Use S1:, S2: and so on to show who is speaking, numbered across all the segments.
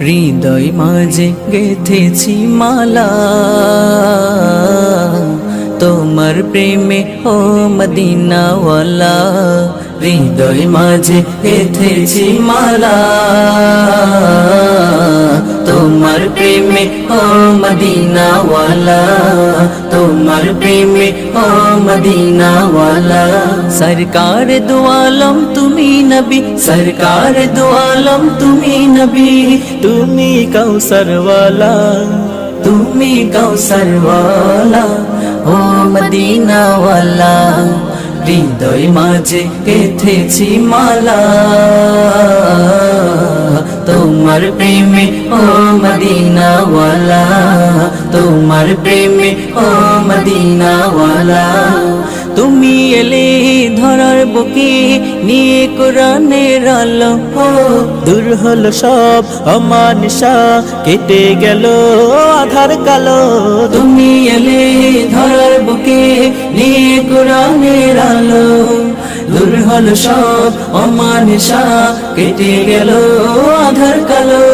S1: হৃদয় মাঝে গেথেছি মালা। তোমার প্রেমে ও মদিনাওয়ালা, হৃদয় মাঝে গেথেছি মালা। তোমার প্রেমে ও মদিনাওয়ালা তোমার প্রেমে ও মদিনাওয়ালা। সরকার দুআলম তুমি নবী। সরকার দুআলম তুমি নবী।
S2: তুমি কৌসরওয়ালা
S1: তুমি কৌসরওয়ালা ও মদিনাওয়ালা। হৃদয় মাঝে গেথেছি মালা। তোমার প্রেমে ও মদিনাওয়ালা। তোমার প্রেমে ও মদিনাওয়ালা। তুমি এলে ধরার বুকে নিয়ে কোরআনের আলো।
S2: দূর হলো সব অমানিসা কেটে গেল আধার কালো।
S1: তুমি এলে ধরার বুকে নিয়ে কোরআনের আলো। দূর হলো সব অমানিসা কেটে গেল আধার কালো।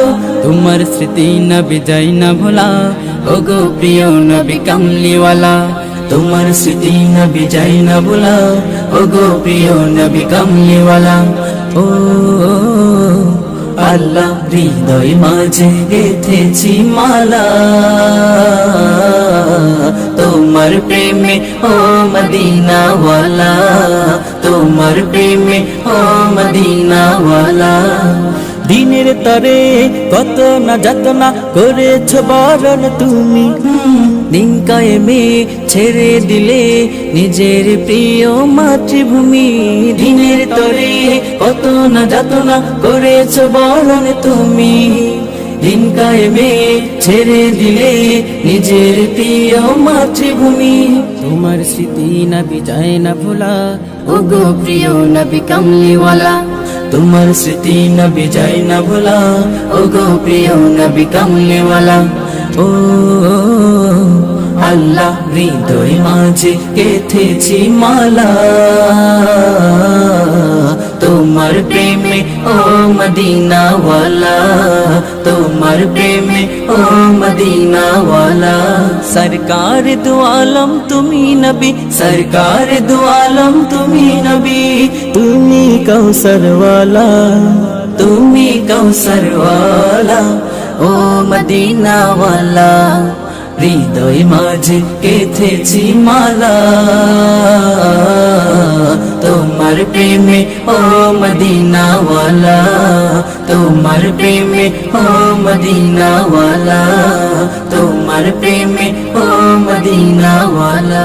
S1: তোমার স্মৃতি না বিজয় না ভোলা ও গো প্রিয় নবী কামলিওয়ালা, তোমার স্মৃতি না বিজয় না ভোলা ও গো প্রিয় নবী কামলিওয়ালা, ও, আল্লাহ হৃদয় মাঝে গেথেছি মালা। তোমার প্রেমে ও মদিনাওয়ালা, তোমার প্রেমে ও মদিনাওয়ালা।
S2: দিনের তরে কত না যাতনা করেছ বরণ তুমি।
S1: দিন কায়েমে ছেড়ে দিলে নিজের প্রিয় মাতৃভূমি। দিনের তরে কত না যাতনা করেছ বরণ তুমি। দিন কায়েমে ছেড়ে দিলে নিজের প্রিয় মাতৃভূমি। তোমার স্মৃতি না বিজয় না ভোলা ও গো প্রিয় নবী কামলিওয়ালা। তোমার স্মৃতি নবী যাই না ভোলা ও গো প্রিয় নবী কামলিওয়ালা ও, আল্লাহ হৃদয় মাঝে কেথেছি মালা। তোমার প্রেমে ও মদিনাওয়ালা তোমার প্রেমে ও মদিনাওয়ালা সরকার দু আলম তুমি নবী সরকার দু আলম তুমি নবী
S2: তুমি কৌসরওয়ালা
S1: তুমি কৌসরওয়ালা ও মদিনাওয়ালা হৃদয় মাঝে গেথেছি মালা তোমার প্রেমে ও মদিনাওয়ালা তোমার প্রেমে ও মদিনাওয়ালা তোমার প্রেমে ও মদিনাওয়ালা